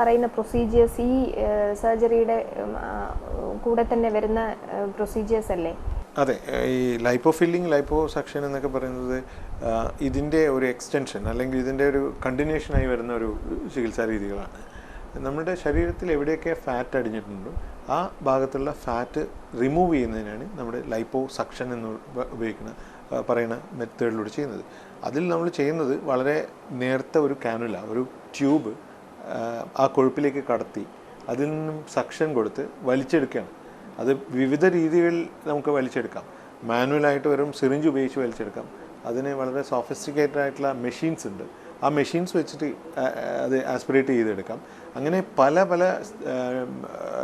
പറയുന്ന പ്രൊസീജിയേഴ്സ് ഈ സർജറിയുടെ കൂടെ തന്നെ വരുന്ന പ്രൊസീജിയേഴ്സ് അല്ലേ? അതെ ഈ ലൈപ്പോ ഫില്ലിംഗ് ലൈപ്പോ സക്ഷൻ എന്നൊക്കെ പറയുന്നത് ഇതിന്റെ ഒരു എക്സ്റ്റൻഷൻ അല്ലെങ്കിൽ ഇതിന്റെ ഒരു കണ്ടിന്യൂഷനായി വരുന്ന ഒരു ചികിത്സാ രീതികളാണ്. നമ്മുടെ ശരീരത്തിൽ എവിടെയൊക്കെ ഫാറ്റ് അടിഞ്ഞിട്ടുണ്ടോ ആ ഭാഗത്തുള്ള ഫാറ്റ് റിമൂവ് ചെയ്യുന്നതിനാണ് നമ്മുടെ ലൈപ്പോ സക്ഷൻ എന്ന് ഉപയോഗിക്കുന്ന പറയുന്ന മെത്തേഡിലൂടെ ചെയ്യുന്നത്. അതിൽ നമ്മൾ ചെയ്യുന്നത് വളരെ നേർത്ത ഒരു കാനുല ഒരു ട്യൂബ് ആ കൊഴുപ്പിലേക്ക് കടത്തി അതിൽ നിന്നും സക്ഷൻ കൊടുത്ത് വലിച്ചെടുക്കുകയാണ്. അത് വിവിധ രീതികളിൽ നമുക്ക് വലിച്ചെടുക്കാം. മാനുവലായിട്ട് വരും സിറിഞ്ച് ഉപയോഗിച്ച് വലിച്ചെടുക്കാം. അതിന് വളരെ സോഫിസ്റ്റിക്കേറ്റഡ് ആയിട്ടുള്ള മെഷീൻസ് ഉണ്ട്. ആ മെഷീൻസ് വെച്ചിട്ട് അത് ആസ്പിറേറ്റ് ചെയ്തെടുക്കാം. അങ്ങനെ പല പല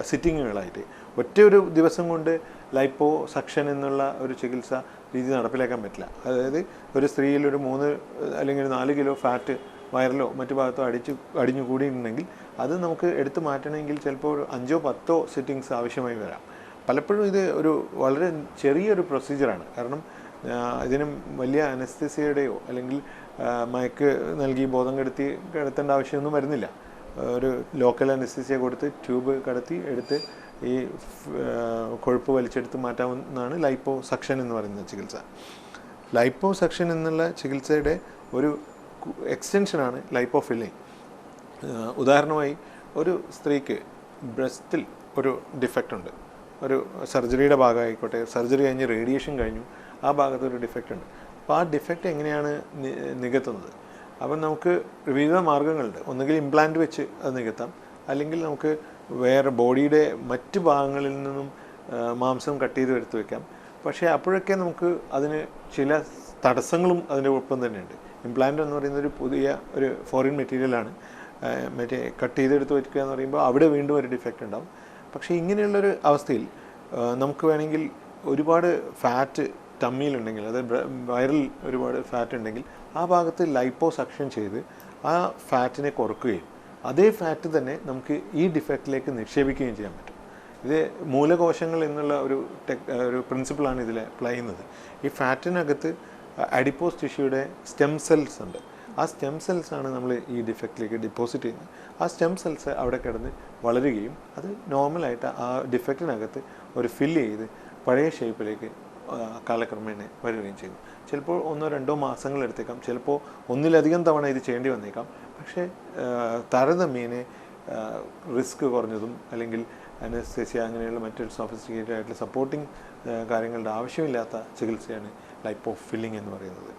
സിറ്റിങ്ങുകളായിട്ട് ഒറ്റ ഒരു ദിവസം കൊണ്ട് ലൈപ്പോ സക്ഷൻ എന്നുള്ള ഒരു ചികിത്സ രീതി നടപ്പിലാക്കാൻ പറ്റില്ല. അതായത് ഒരു സ്ത്രീയിൽ ഒരു മൂന്ന് അല്ലെങ്കിൽ നാല് കിലോ ഫാറ്റ് വയറിലോ മറ്റു ഭാഗത്തോ അടിച്ച് കൂടിയിട്ടുണ്ടെങ്കിൽ അത് നമുക്ക് എടുത്തു മാറ്റണമെങ്കിൽ ചിലപ്പോൾ ഒരു അഞ്ചോ പത്തോ സിറ്റിങ്സ് ആവശ്യമായി വരാം. പലപ്പോഴും ഇത് ഒരു വളരെ ചെറിയൊരു പ്രൊസീജിയറാണ് കാരണം ഇതിനും വലിയ അനസ്തസിയുടെയോ അല്ലെങ്കിൽ മയക്ക് നൽകി ബോധം കെടുത്തി കിടത്തേണ്ട ആവശ്യമൊന്നും വരുന്നില്ല. ഒരു ലോക്കൽ അനസ്തസിയ കൊടുത്ത് ട്യൂബ് കടത്തി എടുത്ത് ഈ കൊഴുപ്പ് വലിച്ചെടുത്ത് മാറ്റാവുന്നതാണ് ലൈപ്പോ സക്ഷൻ എന്ന് പറയുന്ന ചികിത്സ. ലൈപ്പോ സക്ഷൻ എന്നുള്ള ചികിത്സയുടെ ഒരു എക്സ്റ്റൻഷനാണ് ലൈപ്പോ ഫില്ലിങ് ഉദാഹരണമായി ഒരു സ്ത്രീക്ക് ബ്രസ്റ്റിൽ ഒരു ഡിഫക്റ്റ് ഉണ്ട്. ഒരു സർജറിയുടെ ഭാഗമായിക്കോട്ടെ സർജറി കഴിഞ്ഞ് റേഡിയേഷൻ കഴിഞ്ഞു ആ ഭാഗത്ത് ഒരു ഡിഫക്റ്റ് ഉണ്ട്. അപ്പോൾ ആ ഡിഫക്റ്റ് എങ്ങനെയാണ് നികത്തുന്നത്? അപ്പം നമുക്ക് വിവിധ മാർഗങ്ങളുണ്ട്. ഒന്നുകിൽ ഇംപ്ലാന്റ് വെച്ച് അത് നികത്താം. അല്ലെങ്കിൽ നമുക്ക് വേറെ ബോഡിയുടെ മറ്റ് ഭാഗങ്ങളിൽ നിന്നും മാംസം കട്ട് ചെയ്ത് എടുത്ത് വെക്കാം. പക്ഷേ അപ്പോഴൊക്കെ നമുക്ക് അതിന് ചില തടസ്സങ്ങളും അതിന്റെ ഒപ്പം തന്നെയുണ്ട്. ഇംപ്ലാന്റ് എന്ന് പറയുന്ന ഒരു പുതിയ ഒരു ഫോറിൻ മെറ്റീരിയലാണ് മറ്റേ കട്ട് ചെയ്തെടുത്ത് വയ്ക്കുക എന്ന് പറയുമ്പോൾ അവിടെ വീണ്ടും ഒരു ഡിഫക്റ്റ് ഉണ്ടാവും. പക്ഷേ ഇങ്ങനെയുള്ളൊരു അവസ്ഥയിൽ നമുക്ക് വേണമെങ്കിൽ ഒരുപാട് ഫാറ്റ് ടമ്മിയിലുണ്ടെങ്കിൽ അതായത് വയറിൽ ഒരുപാട് ഫാറ്റ് ഉണ്ടെങ്കിൽ ആ ഭാഗത്ത് ലൈപ്പോ സക്ഷൻ ചെയ്ത് ആ ഫാറ്റിനെ കുറക്കുകയും അതേ ഫാറ്റ് തന്നെ നമുക്ക് ഈ ഡിഫക്റ്റിലേക്ക് നിക്ഷേപിക്കുകയും ചെയ്യാൻ പറ്റും. ഇത് മൂലകോശങ്ങൾ എന്നുള്ള ഒരു ടെക് ഒരു പ്രിൻസിപ്പിളാണ് ഇതിൽ അപ്ലൈ ചെയ്യുന്നത്. ഈ ഫാറ്റിനകത്ത് അഡിപ്പോസ് ടിഷ്യൂടെ സ്റ്റെം സെൽസ് ഉണ്ട്. ആ സ്റ്റെം സെൽസ് ആണ് നമ്മൾ ഈ ഡിഫക്റ്റിലേക്ക് ഡിപ്പോസിറ്റ് ചെയ്യുന്നത്. ആ സ്റ്റെം സെൽസ് അവിടെ കിടന്ന് വളരുകയും അത് നോർമലായിട്ട് ആ ഡിഫക്റ്റിനകത്ത് ഒരു ഫില്ല് ചെയ്ത് പഴയ ഷേപ്പിലേക്ക് കാലക്രമേണ വരികയും ചെയ്യും ചിലപ്പോൾ ഒന്നോ രണ്ടോ മാസങ്ങൾ എടുത്തേക്കാം. ചിലപ്പോൾ ഒന്നിലധികം തവണ ഇത് ചെയ്യേണ്ടി വന്നേക്കാം. പക്ഷേ താരതമ്യേനെ റിസ്ക് കുറഞ്ഞതും അല്ലെങ്കിൽ അനസ്തേഷ്യ അങ്ങനെയുള്ള മറ്റൊരു സോഫിസ്റ്റിക്കേറ്റഡ് ആയിട്ടുള്ള സപ്പോർട്ടിങ് കാര്യങ്ങളുടെ ആവശ്യമില്ലാത്ത ചികിത്സയാണ് ലൈപ്പ് ഓഫ് ഫില്ലിംഗ് എന്ന് പറയുന്നത്.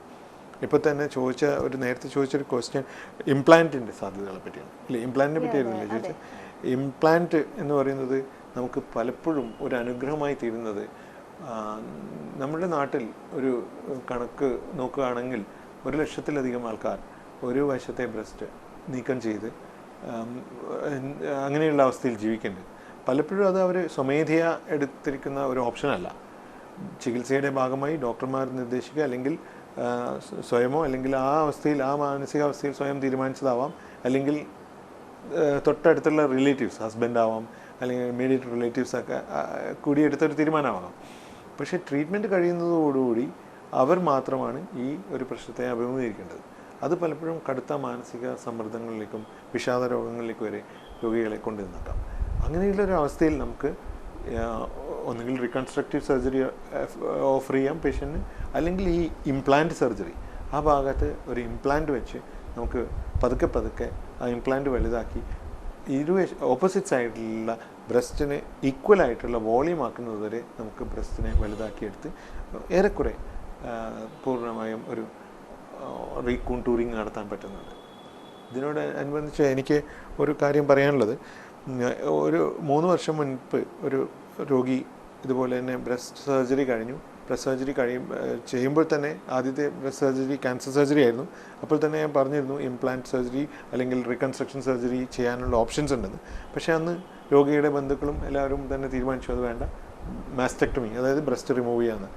ഇപ്പോൾ തന്നെ ചോദിച്ച ഒരു നേരത്തെ ചോദിച്ചൊരു ക്വസ്റ്റ്യൻ ഇംപ്ലാന്റിന്റെ സാധ്യതകളെ പറ്റിയാണ്. ഇല്ല? ഇംപ്ലാന്റിനെ പറ്റിയായിരുന്നില്ലേ ചോദിച്ചത് ഇംപ്ലാന്റ് എന്ന് പറയുന്നത് നമുക്ക് പലപ്പോഴും ഒരു അനുഗ്രഹമായി തീരുന്നത് നമ്മുടെ നാട്ടിൽ ഒരു കണക്ക് നോക്കുകയാണെങ്കിൽ ഒരു ലക്ഷത്തിലധികം ആൾക്കാർ ഒരു വശത്തെ ബ്രസ്റ്റ് നീക്കം ചെയ്ത് അങ്ങനെയുള്ള അവസ്ഥയിൽ ജീവിക്കേണ്ടത്. പലപ്പോഴും അത് അവർ സ്വമേധയാ എടുത്തിരിക്കുന്ന ഒരു ഓപ്ഷനല്ല ചികിത്സയുടെ ഭാഗമായി ഡോക്ടർമാർ നിർദ്ദേശിക്കുക അല്ലെങ്കിൽ സ്വയമോ അല്ലെങ്കിൽ ആ അവസ്ഥയിൽ ആ മാനസികാവസ്ഥയിൽ സ്വയം തീരുമാനിച്ചതാവാം. അല്ലെങ്കിൽ തൊട്ടടുത്തുള്ള റിലേറ്റീവ്സ് ഹസ്ബൻഡ് ആവാം അല്ലെങ്കിൽ ഇമ്മീഡിയറ്റ് റിലേറ്റീവ്സ് ഒക്കെ കൂടി എടുത്തൊരു തീരുമാനമാകാം. പക്ഷേ ട്രീറ്റ്മെന്റ് കഴിയുന്നതോടുകൂടി അവർ മാത്രമാണ് ഈ ഒരു പ്രശ്നത്തെ അഭിമുഖീകരിക്കേണ്ടത്. അത് പലപ്പോഴും കടുത്ത മാനസിക സമ്മർദ്ദങ്ങളിലേക്കും വിഷാദ രോഗങ്ങളിലേക്കും വരെ രോഗികളെ കൊണ്ടുവന്നേക്കാം അങ്ങനെയുള്ളൊരു അവസ്ഥയിൽ നമുക്ക് ഒന്നുകിൽ റീകൺസ്ട്രക്റ്റീവ് സർജറി ഓഫർ ചെയ്യാം പേഷ്യന്റിന് അല്ലെങ്കിൽ ഈ ഇംപ്ലാന്റ് സർജറി ആ ഭാഗത്ത് ഒരു ഇംപ്ലാന്റ് വെച്ച് നമുക്ക് പതുക്കെ പതുക്കെ ആ ഇംപ്ലാന്റ് വലുതാക്കി ഇരു ഓപ്പോസിറ്റ് സൈഡിലുള്ള ബ്രസ്റ്റിന് ഈക്വൽ ആയിട്ടുള്ള വോളിയം ആക്കുന്നത് വരെ നമുക്ക് ബ്രസ്റ്റിനെ വലുതാക്കിയെടുത്ത് ഏറെക്കുറെ ആ, പൂർണമായും ഒരു റീകോൺടൂറിങ് നടത്താൻ പറ്റുന്നുണ്ട്. ഇതിനോട് അനുബന്ധിച്ച് എനിക്ക് ഒരു കാര്യം പറയാനുള്ളത്. ഒരു മൂന്ന് വർഷം മുൻപ് ഒരു രോഗി ഇതുപോലെ തന്നെ ബ്രസ്റ്റ് സർജറി കഴിഞ്ഞു. ബ്രസ്റ്റ് സർജറി കഴിയും ചെയ്യുമ്പോൾ തന്നെ ആദ്യത്തെ ബ്രസ്റ്റ് സർജറി ക്യാൻസർ സർജറി ആയിരുന്നു. അപ്പോൾ തന്നെ ഞാൻ പറഞ്ഞിരുന്നു ഇംപ്ലാന്റ് സർജറി അല്ലെങ്കിൽ റീകൺസ്ട്രക്ഷൻ സർജറി ചെയ്യാനുള്ള ഓപ്ഷൻസ് ഉണ്ടെന്ന്. പക്ഷേ അന്ന് രോഗിയുടെ ബന്ധുക്കളും എല്ലാവരും തന്നെ തീരുമാനിച്ചു അത് വേണ്ട. മാസ്റ്റക്ടമി അതായത് ബ്രസ്റ്റ് റിമൂവ് ചെയ്യാന്ന്.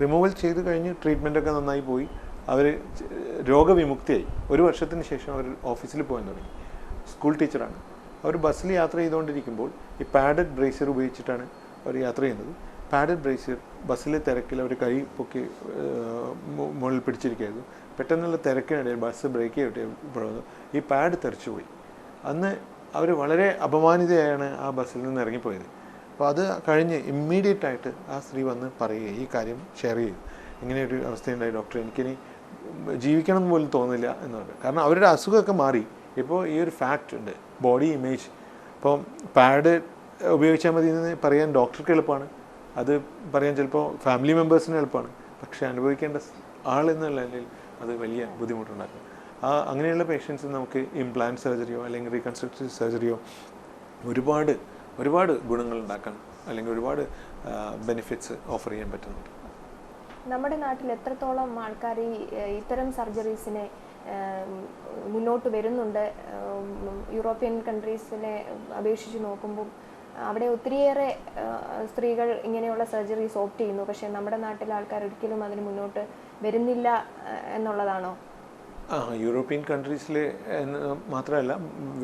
റിമൂവൽ ചെയ്ത് കഴിഞ്ഞ് ട്രീറ്റ്മെന്റൊക്കെ നന്നായി പോയി. അവർ രോഗവിമുക്തിയായി. ഒരു വർഷത്തിന് ശേഷം അവർ ഓഫീസിൽ പോകാൻ തുടങ്ങി. സ്കൂൾ ടീച്ചറാണ്. അവർ ബസ്സിൽ യാത്ര ചെയ്തുകൊണ്ടിരിക്കുമ്പോൾ ഈ പാഡഡ് ബ്രേസർ ഉപയോഗിച്ചിട്ടാണ് അവർ യാത്ര ചെയ്യുന്നത്. പാഡഡ് ബ്രേസർ ബസ്സിലെ തിരക്കിൽ അവർ കൈ പൊക്കി മുകളിൽ പിടിച്ചിരിക്കുകയായിരുന്നു. പെട്ടെന്നുള്ള തിരക്കിനിടയിൽ ബസ് ബ്രേക്ക് ചെയ്തിട്ട് ഈ പാഡ് തെറിച്ചുപോയി അന്ന് അവർ വളരെ അപമാനിതയാണ് ആ ബസ്സിൽ നിന്ന് ഇറങ്ങിപ്പോയത്. അപ്പോൾ അത് കഴിഞ്ഞ് ഇമ്മീഡിയറ്റ് ആയിട്ട് ആ സ്ത്രീ വന്ന് പറയുക ഈ കാര്യം ഷെയർ ചെയ്തു. ഇങ്ങനെയൊരു അവസ്ഥയുണ്ടായി ഡോക്ടർ എനിക്കിനി ജീവിക്കണം പോലും തോന്നില്ല എന്ന് പറഞ്ഞു. കാരണം അവരുടെ അസുഖമൊക്കെ മാറി. ഇപ്പോൾ ഈ ഒരു ഫാക്റ്റ് ഉണ്ട്. ബോഡി ഇമേജ് ഇപ്പം പാഡ് ഉപയോഗിച്ചാൽ മതി എന്ന് പറയാൻ ഡോക്ടർക്ക് എളുപ്പമാണ്. അത് പറയാൻ ചിലപ്പോൾ ഫാമിലി മെമ്പേഴ്സിന് എളുപ്പമാണ്. പക്ഷേ അനുഭവിക്കേണ്ട ആൾ എന്നുള്ളതിൽ അത് വലിയ ബുദ്ധിമുട്ടുണ്ടാക്കും. ആ അങ്ങനെയുള്ള പേഷ്യൻസ് നമുക്ക് ഇംപ്ലാന്റ് സർജറിയോ അല്ലെങ്കിൽ റീകൺസ്ട്രക്റ്റീവ് സർജറിയോ ഒരുപാട് ഒരുപാട് ഗുണങ്ങൾ ഉണ്ടാക്കാൻ അല്ലെങ്കിൽ ഒരുപാട് ബെനിഫിറ്റ്സ് ഓഫർ ചെയ്യാൻ പറ്റുന്നുണ്ട്. നമ്മുടെ നാട്ടിൽ എത്രത്തോളം ആൾക്കാർ ഈ ഇത്തരം സർജറീസിനെ മുന്നോട്ട് വരുന്നുണ്ട്. യൂറോപ്യൻ കൺട്രീസിനെ അപേക്ഷിച്ച് നോക്കുമ്പോൾ അവിടെ ഒത്തിരിയേറെ സ്ത്രീകൾ ഇങ്ങനെയുള്ള സർജറീസ് ഓപ്റ്റ് ചെയ്യുന്നു. പക്ഷേ നമ്മുടെ നാട്ടിലെ ആൾക്കാർ ഒരിക്കലും അതിന് മുന്നോട്ട് വരുന്നില്ല എന്നുള്ളതാണോ? ആ യൂറോപ്യൻ കൺട്രീസിൽ മാത്രമല്ല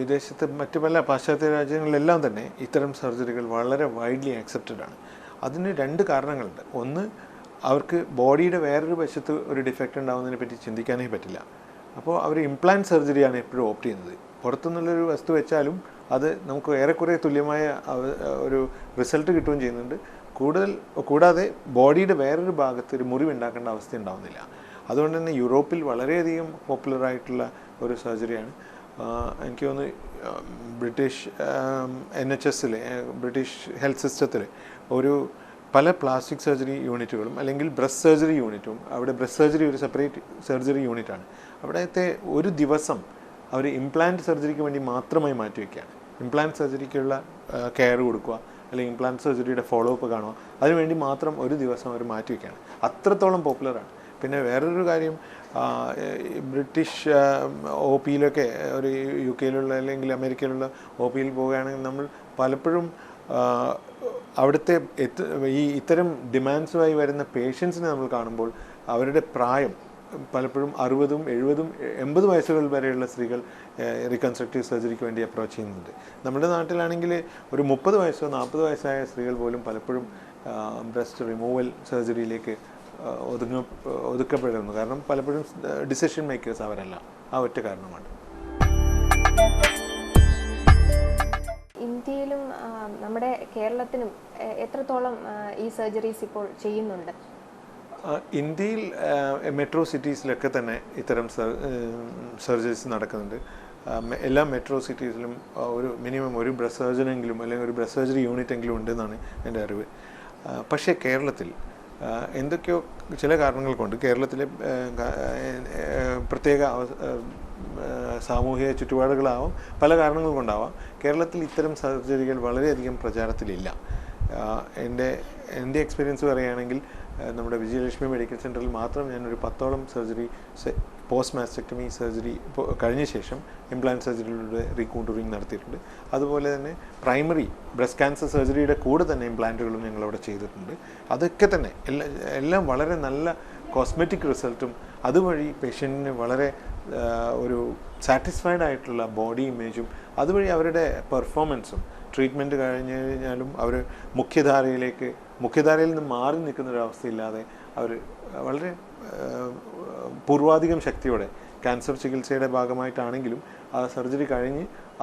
വിദേശത്തെ മറ്റ് പല പാശ്ചാത്യ രാജ്യങ്ങളിലെല്ലാം തന്നെ ഇത്തരം സർജറികൾ വളരെ വൈഡ്ലി ആക്സെപ്റ്റഡ് ആണ്. അതിന് രണ്ട് കാരണങ്ങളുണ്ട്. ഒന്ന് അവർക്ക് ബോഡിയുടെ വേറൊരു വശത്ത് ഒരു ഡിഫക്റ്റ് ഉണ്ടാകുന്നതിനെ പറ്റി ചിന്തിക്കാനേ പറ്റില്ല. അപ്പോൾ അവർ ഇംപ്ലാന്റ് സർജറിയാണ് എപ്പോഴും ഓപ്റ്റ് ചെയ്യുന്നത്. പുറത്തുനിന്നുള്ളൊരു വസ്തു വെച്ചാലും അത് നമുക്ക് ഏറെക്കുറെ തുല്യമായ ഒരു റിസൾട്ട് കിട്ടുകയും ചെയ്യുന്നുണ്ട്. കൂടുതൽ കൂടാതെ ബോഡിയുടെ വേറൊരു ഭാഗത്ത് ഒരു മുറിവ് ഉണ്ടാക്കേണ്ട അവസ്ഥ ഉണ്ടാവുന്നില്ല. അതുകൊണ്ട് തന്നെ യൂറോപ്പിൽ വളരെയധികം പോപ്പുലർ ആയിട്ടുള്ള ഒരു സർജറിയാണ് എനിക്ക് തോന്നുന്നു ബ്രിട്ടീഷ് എൻ എച്ച് എസിലെ ബ്രിട്ടീഷ് ഹെൽത്ത് സിസ്റ്റത്തിൽ ഒരു പല പ്ലാസ്റ്റിക് സർജറി യൂണിറ്റുകളും അല്ലെങ്കിൽ ബ്രസ്റ്റ് സർജറി യൂണിറ്റും അവിടെ ബ്രസ്റ്റ് സർജറി ഒരു സെപ്പറേറ്റ് സർജറി യൂണിറ്റാണ്. അവിടുത്തെ ഒരു ദിവസം അവർ ഇംപ്ലാന്റ് സർജറിക്ക് വേണ്ടി മാത്രമായി മാറ്റിവെക്കുകയാണ് ഇംപ്ലാന്റ് സർജറിക്കുള്ള കെയർ കൊടുക്കുക അല്ലെങ്കിൽ ഇംപ്ലാന്റ് സർജറിയുടെ ഫോളോ അപ്പ് കാണുക അതിനുവേണ്ടി മാത്രം ഒരു ദിവസം അവർ മാറ്റിവെക്കുകയാണ് അത്രത്തോളം പോപ്പുലറാണ് പിന്നെ വേറൊരു കാര്യം ബ്രിട്ടീഷ് ഒ പിയിലൊക്കെ ഒരു യു കെയിലുള്ള അല്ലെങ്കിൽ അമേരിക്കയിലുള്ള ഒ പിയിൽ പോവുകയാണെങ്കിൽ നമ്മൾ പലപ്പോഴും അവിടുത്തെ ഈ ഇത്തരം ഡിമാൻഡ്സുമായി വരുന്ന പേഷ്യൻസിനെ നമ്മൾ കാണുമ്പോൾ അവരുടെ പ്രായം പലപ്പോഴും അറുപതും എഴുപതും എൺപത് വയസ്സുകൾ വരെയുള്ള സ്ത്രീകൾ റീകൺസ്ട്രക്റ്റീവ് സർജറിക്ക് വേണ്ടി അപ്രോച്ച് ചെയ്യുന്നുണ്ട്. നമ്മുടെ നാട്ടിലാണെങ്കിൽ ഒരു മുപ്പത് വയസ്സോ നാൽപ്പത് വയസ്സായ സ്ത്രീകൾ പോലും പലപ്പോഴും ബ്രസ്റ്റ് റിമൂവൽ സർജറിയിലേക്ക് ഒതുങ്ങ ഒതുക്കപ്പെടുന്നു. കാരണം പലപ്പോഴും ഡിസിഷൻ മേക്കേഴ്സ് അവരല്ല. ആ ഒറ്റ കാരണമാണ്. നമ്മുടെ കേരളത്തിനും എത്രത്തോളം ഈ സർജറീസ് ഇപ്പോൾ ചെയ്യുന്നുണ്ട്? ഇന്ത്യയിൽ മെട്രോ സിറ്റീസിലൊക്കെ തന്നെ ഇത്തരം സർജറീസ് നടക്കുന്നുണ്ട്. എല്ലാ മെട്രോ സിറ്റീസിലും ഒരു മിനിമം ഒരു ബ്രസ് സർജനെങ്കിലും അല്ലെങ്കിൽ ഒരു ബ്രസ് സർജറി യൂണിറ്റ് എങ്കിലും ഉണ്ടെന്നാണ് എന്റെ അറിവ്. പക്ഷേ കേരളത്തിൽ എന്തൊക്കെയോ ചില കാരണങ്ങൾ കൊണ്ട് കേരളത്തിലെ പ്രത്യേക സാമൂഹിക ചുറ്റുപാടുകളാവും. പല കാരണങ്ങൾ കൊണ്ടാവാം കേരളത്തിൽ ഇത്തരം സർജറികൾ വളരെയധികം പ്രചാരത്തിലില്ല. എന്റെ എന്റെ എക്സ്പീരിയൻസ് പറയുകയാണെങ്കിൽ നമ്മുടെ വിജയലക്ഷ്മി മെഡിക്കൽ സെന്ററിൽ മാത്രം ഞാനൊരു പത്തോളം സർജറി പോസ്റ്റ് മാസ്റ്റക്ടമി സർജറി കഴിഞ്ഞ ശേഷം ഇംപ്ലാന്റ് സർജറിയിലൂടെ റീകോണ്ടറിങ് നടത്തിയിട്ടുണ്ട്. അതുപോലെ തന്നെ പ്രൈമറി ബ്രസ്റ്റ് ക്യാൻസർ സർജറിയുടെ കൂടെ തന്നെ ഇംപ്ലാന്റുകളും ഞങ്ങളവിടെ ചെയ്തിട്ടുണ്ട്. അതൊക്കെ തന്നെ എല്ലാ വളരെ നല്ല കോസ്മെറ്റിക് റിസൾട്ടും അതുവഴി പേഷ്യന്റിന് വളരെ ഒരു സാറ്റിസ്ഫൈഡ് ആയിട്ടുള്ള ബോഡി ഇമേജും അതുവഴി അവരുടെ പെർഫോമൻസും ട്രീറ്റ്മെന്റ് കഴിഞ്ഞ് കഴിഞ്ഞാലും അവർ മുഖ്യധാരയിലേക്ക് മുഖ്യധാരയിൽ നിന്ന് മാറി നിൽക്കുന്ന ഒരു അവർ വളരെ പൂർവാധികം ശക്തിയോടെ ക്യാൻസർ ചികിത്സയുടെ ഭാഗമായിട്ടാണെങ്കിലും ആ സർജറി കഴിഞ്ഞ്